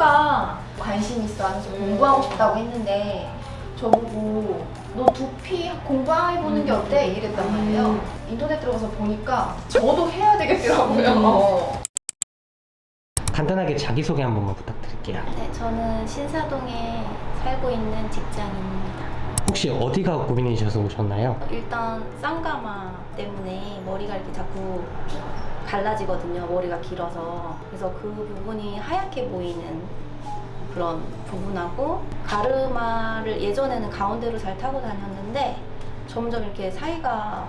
피부가 관심 있어 하면서 음. 공부하고 싶다고 했는데 저보고 너 두피 공부해보는 게 어때? 이랬단 말이에요. 음. 인터넷 들어가서 보니까 저도 해야 되겠더라고요. 음. 어. 간단하게 자기소개 한 번만 부탁드릴게요. 네, 저는 신사동에 살고 있는 직장인입니다. 혹시 어디가 고민이셔서 오셨나요? 일단 쌍가마 때문에 머리가 이렇게 자꾸 갈라지거든요. 머리가 길어서. 그래서 그 부분이 하얗게 보이는 그런 부분하고 가르마를 예전에는 가운데로 잘 타고 다녔는데 점점 이렇게 사이가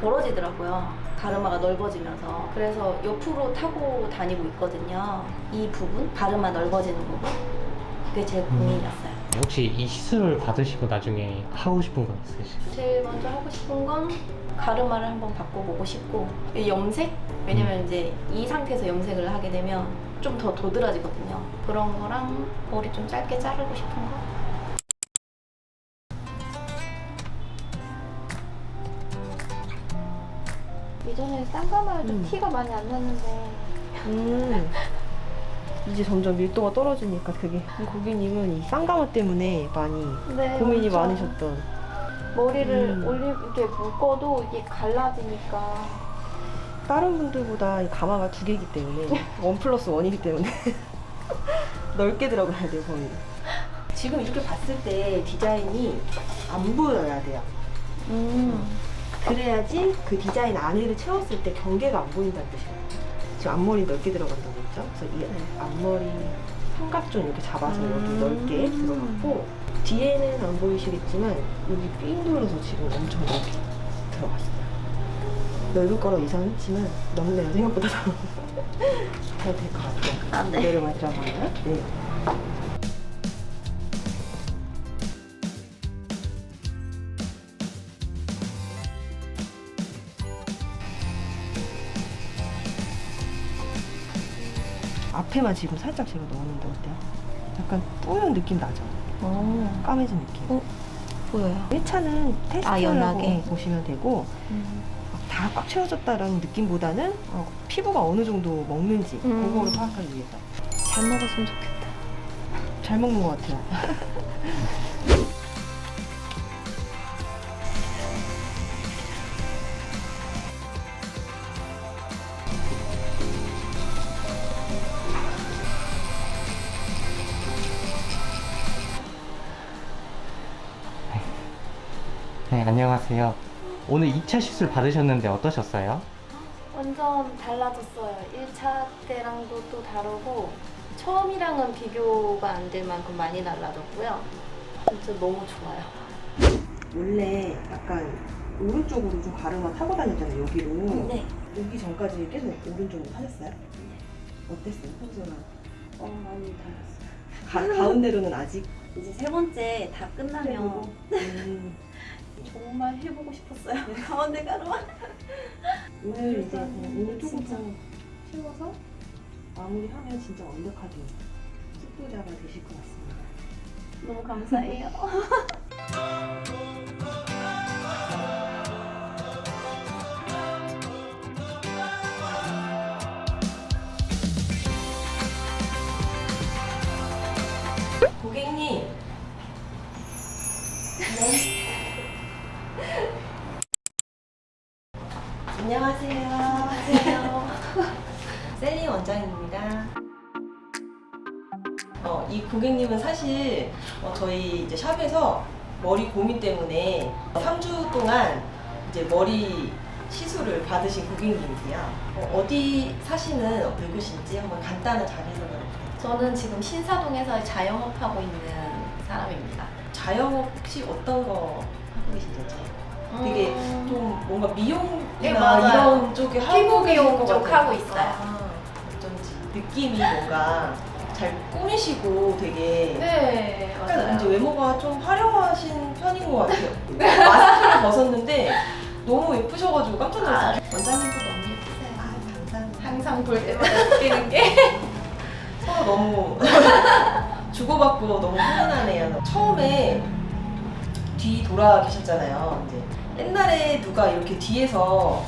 벌어지더라고요. 가르마가 넓어지면서. 그래서 옆으로 타고 다니고 있거든요. 이 부분, 가르마 넓어지는 부분. 그게 제 고민이었어요. 혹시 이 시술을 받으시고 나중에 하고 싶은 거 있으실까요? 제일 먼저 하고 싶은 건 가르마를 한번 바꿔보고 싶고 이 염색? 왜냐면 이제 이 상태에서 염색을 하게 되면 좀 더 도드라지거든요 그런 거랑 머리 좀 짧게 자르고 싶은 거 예전에 쌍가마를 좀 음. 티가 많이 안 났는데 음. 이제 점점 밀도가 떨어지니까 그게. 고객님은 이 쌍가마 때문에 많이 네, 고민이 엄청. 많으셨던. 머리를 음. 올리 이렇게 묶어도 이게 갈라지니까. 다른 분들보다 이 가마가 두 개이기 때문에 원 플러스 원이기 때문에 넓게 들어가야 돼요 거의. 지금 이렇게 봤을 때 디자인이 안 보여야 돼요. 음. 그래야지 그 디자인 안에를 채웠을 때 경계가 안 보인다는 뜻이에요. 지금 앞머리 넓게 들어간다고 했죠? 그래서 이 앞머리 삼각존 이렇게 잡아서 여기 넓게 들어갔고 뒤에는 안 보이시겠지만 여기 삥 돌려서 지금 엄청 넓게 들어갔어요. 넓을 거라고 예상했지만 넓네요. 생각보다 더. 될것 같아요. 아, 네. 그대로만 들어가면. 네. 앞에만 지금 살짝 제가 넣었는데 어때요? 약간 뿌연 느낌 나죠? 어, 까매진 느낌. 어, 보여요 1차는 아, 테스트라고 연하게. 보시면 되고 다꽉 채워졌다라는 느낌보다는 어, 피부가 어느 정도 먹는지 음. 그거를 파악하기 위해서 잘 먹었으면 좋겠다 잘 먹는 것 같아요. 네, 안녕하세요. 오늘 2차 시술 받으셨는데 어떠셨어요? 완전 달라졌어요. 1차 때랑도 또 다르고 처음이랑은 비교가 안 될 만큼 많이 달라졌고요. 진짜 너무 좋아요. 원래 약간 오른쪽으로 좀 가르마 타고 다녔잖아요, 여기로. 네 여기 전까지 계속 오른쪽으로 타셨어요? 어땠어요, 평소랑? 어, 많이 달랐어요 가, 가운데로는 아직? 이제 세 번째 다 끝나면 음, 정말 해보고 싶었어요 가운데 가르마 오늘 이제 오늘 조금 진짜. 더 채워서 마무리하면 진짜 완벽하게 숙부자가 되실 것 같습니다. 너무 감사해요 고객님. 안녕하세요. 안녕하세요. 셀리 원장입니다. 어, 이 고객님은 사실 어, 저희 이제 샵에서 머리 고민 때문에 3주 동안 이제 머리 시술을 받으신 고객님이세요. 어, 디 사시는 누구신지 한번 간단한 자기소개 부탁드립니다. 저는 지금 신사동에서 자영업하고 있는 사람입니다. 자영업 혹시 어떤 거 하고 계신지 되게 음, 좀 뭔가 미용이나 네, 맞아요. 이런 쪽에 피부 하고 계신 미용 것쪽 같아요. 하고 있어요. 아, 어쩐지 느낌이 뭔가 잘 꾸미시고 되게 네, 약간 이제 외모가 좀 화려하신 편인 것 같아요. 마스크를 벗었는데 너무 예쁘셔가지고 깜짝 놀랐어요. 원장님도 너무 예쁘세요. 아, 감사합니다. 항상 볼 때마다 느끼는 게 서로 너무 주고받고 너무 훈훈하네요. 처음에 뒤 돌아 계셨잖아요. 이제 옛날에 누가 이렇게 뒤에서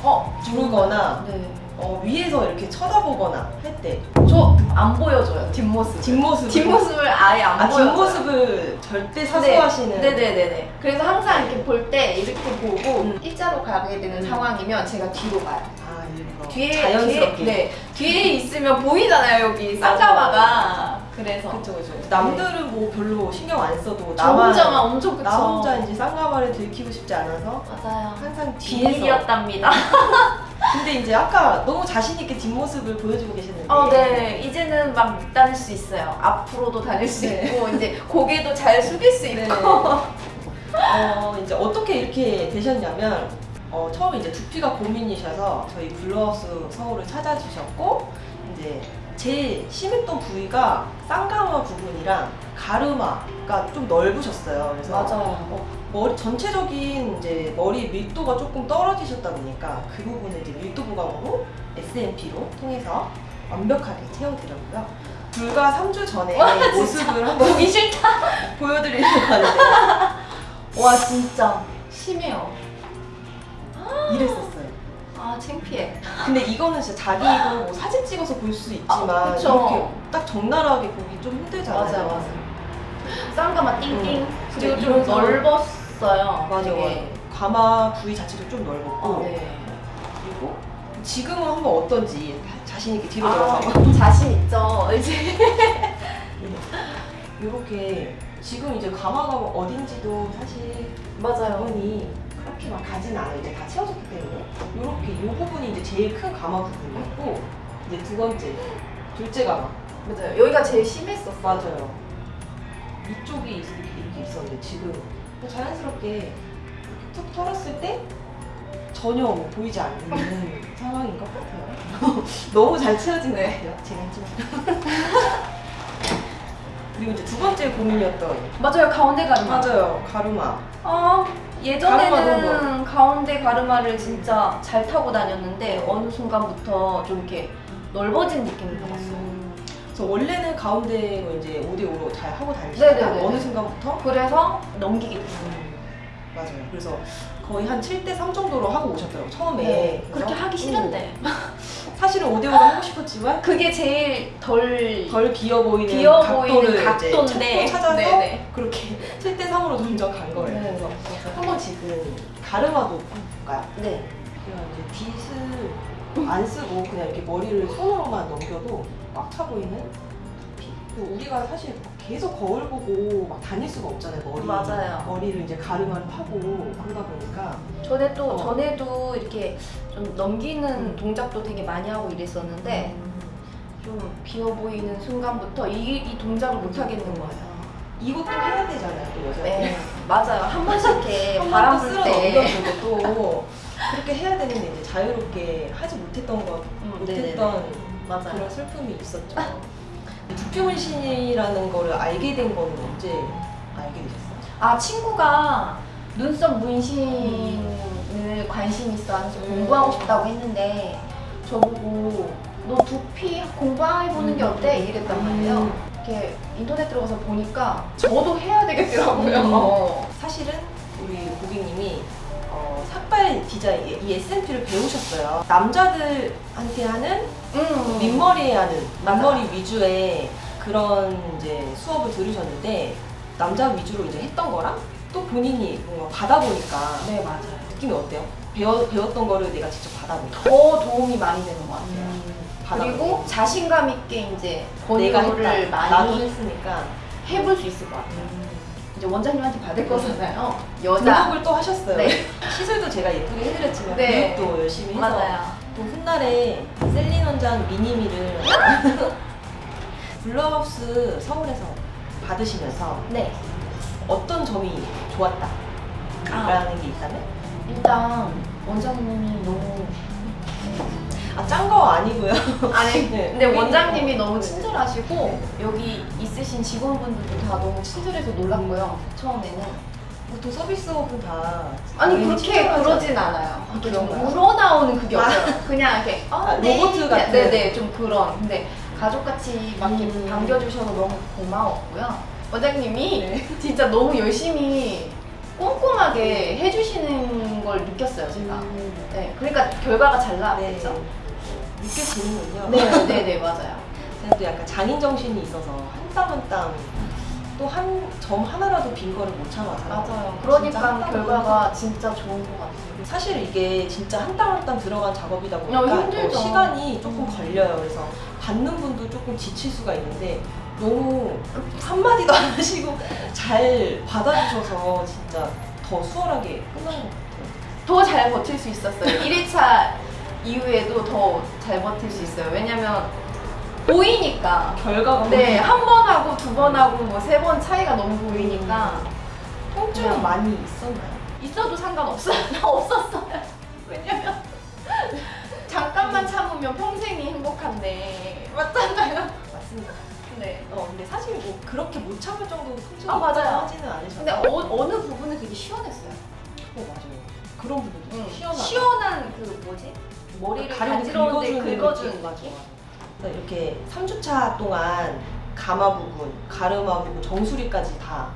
어, 부르거나 네. 어, 위에서 이렇게 쳐다보거나 할 때 저 안 보여줘요 뒷모습. 뒷모습 뒷모습을 아예 안 아 보여줘요. 뒷모습을 절대 사소하시는 네, 네네네네. 그래서 항상 이렇게 볼 때 이렇게 보고 음. 일자로 가게 되는 음. 상황이면 제가 뒤로 가요. 아 일부러 뒤에 자연스럽게 뒤에, 네 뒤에 있으면 보이잖아요 여기 쌍가마가. 그래서 그쵸 그쵸 남들은 뭐 별로 신경 안 써도 저 나만 혼자만 엄청 그쵸. 나 혼자 이제 쌍가마를 들키고 싶지 않아서 맞아요. 항상 뒤에서 비밀이었답니다. 근데 이제 아까 너무 자신 있게 뒷모습을 보여주고 계셨는데 어, 네. 이제는 막 다닐 수 있어요. 앞으로도 다닐 수 네. 있고, 이제 고개도 잘 숙일 수 네. 있고. 어, 이제 어떻게 이렇게 되셨냐면 어, 처음에 이제 두피가 고민이셔서 저희 블루하우스 서울을 찾아주셨고 이제 제일 심했던 부위가 쌍가마 부분이랑 가르마가 좀 넓으셨어요. 그래서 맞아요. 어, 머리 전체적인 이제 머리 밀도가 조금 떨어지셨다 보니까 그 부분을 이제 밀도 보강으로 SMP로 통해서 완벽하게 채워드렸고요. 불과 3주 전에. 모습을 한번 보기 싫다. 보여드리려고 하는데 와, 진짜. 심해요. 이랬었어요. 아, 창피해. 근데 이거는 진짜 자기도 뭐 사진 찍어서 볼 수 있지만 아, 그쵸. 이렇게 딱 적나라하게 보기 좀 힘들잖아요. 맞아요, 맞아요. 쌍가마 띵띵. 음. 그리고 좀 이래서- 넓었어요. 맞아, 되게. 맞아. 가마 부위 자체도 좀 넓었고 어, 네. 그리고 지금은 한번 어떤지 자신 있게 뒤로 아, 돌아서 자신 있죠. 이제. 이렇게 지금 이제 가마가 어딘지도 사실 맞아요. 부분이 그렇게 막 가진 않아요. 이제 다 채워졌기 때문에 이렇게 이 부분이 이제 제일 큰 가마 부분이었고 이제 두 번째, 둘째 가마 맞아요. 여기가 제일 심했었어. 맞아요. 이쪽이 이렇게, 이렇게 있었는데 지금 자연스럽게 이렇게 툭 털었을 때 전혀 뭐 보이지 않는 상황인 것 같아요. 너무 잘 채워진 것 같아요. 제가 좀. 그리고 이제 두 번째 고민이었던 맞아요. 가운데 가르마. 맞아요 가르마. 아, 예전에는 가르마 가운데 가르마를 진짜 잘 타고 다녔는데 어느 순간부터 좀 이렇게 넓어진 느낌을 받았어요. 그래서 원래는 가운데로 이제 5대5로 잘 하고 다니시다가 네네네네. 어느 순간부터 그래서 넘기게 됐어요. 맞아요. 그래서 거의 한 7대3 정도로 하고 오셨더라고요. 처음에. 네, 그래서 그렇게 하기 싫은데 사실은 5대5로 하고 싶었지만 그게 제일 덜 덜 비어 보이는 비어 각도를 보이는 이제 각도인데 찾고 찾아서 네네. 그렇게 7대 3으로 점점 간 거예요. 네, 그래서. 한번 지금 가르마도 볼까요? 네. 그냥 이제 빗을 안 쓰고 그냥 이렇게 머리를 손으로만 넘겨도 꽉 차 보이는. 그리고 우리가 사실 계속 거울 보고 막 다닐 수가 없잖아요. 머리. 맞아요. 머리를 이제 가르마를 파고 그러다 보니까 전에 또 어. 전에도 이렇게 좀 넘기는 음. 동작도 되게 많이 하고 이랬었는데 좀 비어 보이는 순간부터 이, 이 동작을 못 하겠는 거예요. 이것도 해야 되잖아요. 또 여자들. 네, 맞아요. 한 번씩 이렇게 한 바람 불 쓸어 때. 넘겨주고 또 그렇게 해야 되는데 이제 자유롭게 하지 못했던 것 음, 못했던 맞아요. 그런 슬픔이 있었죠. 두피 문신이라는 거를 알게 된 거는 언제 알게 되셨어요? 아 친구가 눈썹 문신을 관심 있어 하면서 음. 공부하고 싶다고 했는데 저보고 너 두피 공부해보는 게 어때? 이랬단 말이에요. 음. 이렇게 인터넷 들어가서 보니까 저도 해야 되겠더라고요. 음. 어. 사실은 우리 고객님이 어, 삭발 디자인 이 SMP를 배우셨어요. 남자들한테 하는 음. 민머리에 하는 맞아. 민머리 위주의 그런 이제 수업을 들으셨는데 남자 위주로 이제 했던 거랑 또 본인이 뭔가 받아보니까 네 맞아요. 느낌이 어때요? 배워, 배웠던 거를 내가 직접 받아보니까 더 도움이 많이 되는 것 같아요. 받아보고 그리고 자신감 있게 이제 내가 번호를 했다. 나도 많이 했으니까 해볼 수 있을 것 같아요. 이제 원장님한테 받을 거잖아요. 여자. 등록을 또 하셨어요. 네. 시술도 제가 예쁘게 해드렸지만 네. 교육도 열심히 해서 맞아요. 또 훗날에 셀린 원장 미니미를 블루하우스 서울에서 받으시면서 네. 어떤 점이 좋았다 아. 라는 게 있다면? 일단 원장님이 너무 아 짠 거 아니고요 아니 네. 근데 원장님이 너무 네. 친절하시고 여기 있으신 직원분들도 다 너무 친절해서 놀랐고요 처음에는 보통 서비스업은 다 아니 그렇게. 그러진 않아요 좀 그런가요? 우러나오는 그게 아. 없어요 그냥 이렇게 아, 아, 네. 로봇 같은? 네네 좀 그런 근데 가족같이 막 이렇게 음. 반겨주셔서 너무 고마웠고요 원장님이 네. 진짜 너무 열심히 꼼꼼하게 해주시는 걸 느꼈어요 제가 음. 네 그러니까 결과가 잘 네. 나왔겠죠 느껴지는군요. 네, 네, 네, 맞아요. 제가 또 약간 장인 정신이 있어서 한 땀 한 땀 또 한 점 하나라도 빈 거를 못 참아서 맞아요. 그러니까 땀 결과가 진짜 좋은 것 같아요. 사실 이게 진짜 한 땀 한 땀 들어간 작업이다 보니까 어, 더 힘들죠. 시간이 조금 음. 걸려요. 그래서 받는 분도 조금 지칠 수가 있는데 너무 한마디도 안 하시고 잘 받아주셔서 진짜 더 수월하게 끝난 것 같아요. 더 잘 버틸 수 있었어요. 1회차 이후에도 더 잘 버틸 수 있어요. 왜냐면 보이니까. 결과가 네, 한 번 하고 두 번 하고 뭐 세 번 차이가 너무 보이니까 통증은 많이 있었나요? 있어도 상관없어요. 없었어요. 왜냐면 잠깐만 참으면 평생이 행복한데 맞잖아요. 맞습니다. 네. 어, 근데 사실 뭐 그렇게 못 참을 정도 통증이 아, 맞아요. 하지는 않으셨어요. 근데 어, 어느 부분은 되게 시원했어요. 어, 맞아요. 그런 부분도 응. 시원하다. 시원한 그 뭐지? 머리를 가려고 간지러운데 긁어주는 긁어주는 느낌. 느낌? 그래서 이렇게 3주차 동안 가마 부분, 가르마 부분, 정수리까지 다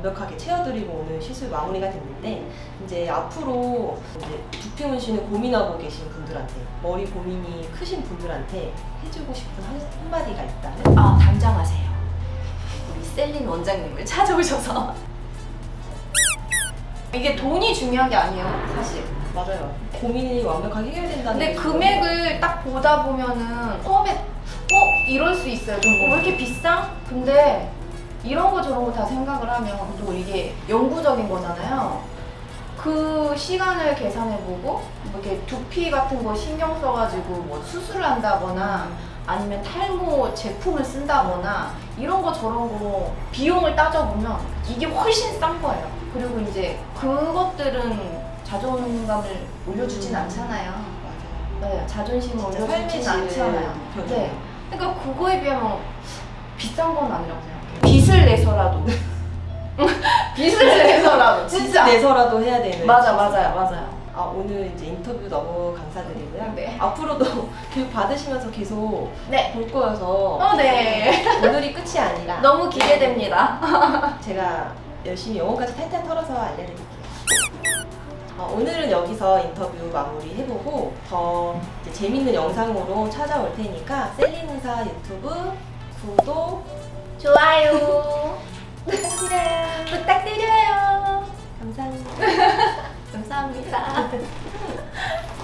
완벽하게 채워드리고 오늘 시술 마무리가 됐는데 이제 앞으로 이제 두피 문신을 고민하고 계신 분들한테 머리 고민이 크신 분들한테 해주고 싶은 한, 한마디가 있다면 아 당장 하세요. 우리 셀린 원장님을 찾아오셔서 이게 돈이 중요한 게 아니에요, 사실. 맞아요. 고민이 완벽하게 해결된다는 근데 게 금액을 딱 보다 보면은 처음에 어 이럴 수 있어요. 좀 어, 왜 이렇게 비싸? 근데 이런 거 저런 거 다 생각을 하면 또 이게 영구적인 거잖아요. 그 시간을 계산해보고 뭐 이렇게 두피 같은 거 신경 써가지고 뭐 수술을 한다거나 아니면 탈모 제품을 쓴다거나 이런 거 저런 거 비용을 따져보면 이게 훨씬 싼 거예요. 그리고 이제 그것들은 자존감을 올려주진 음. 않잖아요. 맞아요. 네, 자존심을 진짜 올려주진 삶의 질을 않잖아요. 네. 그러니까 그거에 비하면 비싼 건 아니라고 생각해요. 빚을 내서라도. 빚을 내서라도. 진짜. 내서라도 해야 되는 맞아, 맞아요, 맞아요. 아, 오늘 이제 인터뷰 너무 감사드리고요. 네. 앞으로도 교육 받으시면서 계속 네. 볼 거여서 어, 네. 오늘이 끝이 아니라 너무 기대됩니다. 제가 열심히 영어까지 탈탈 털어서 알려드릴게요. 어, 오늘은 여기서 인터뷰 마무리 해보고 더 이제 재밌는 영상으로 찾아올 테니까 셀린의사 유튜브 구독 좋아요. 부탁드려요. 부탁드려요. 감사합니다. 감사합니다.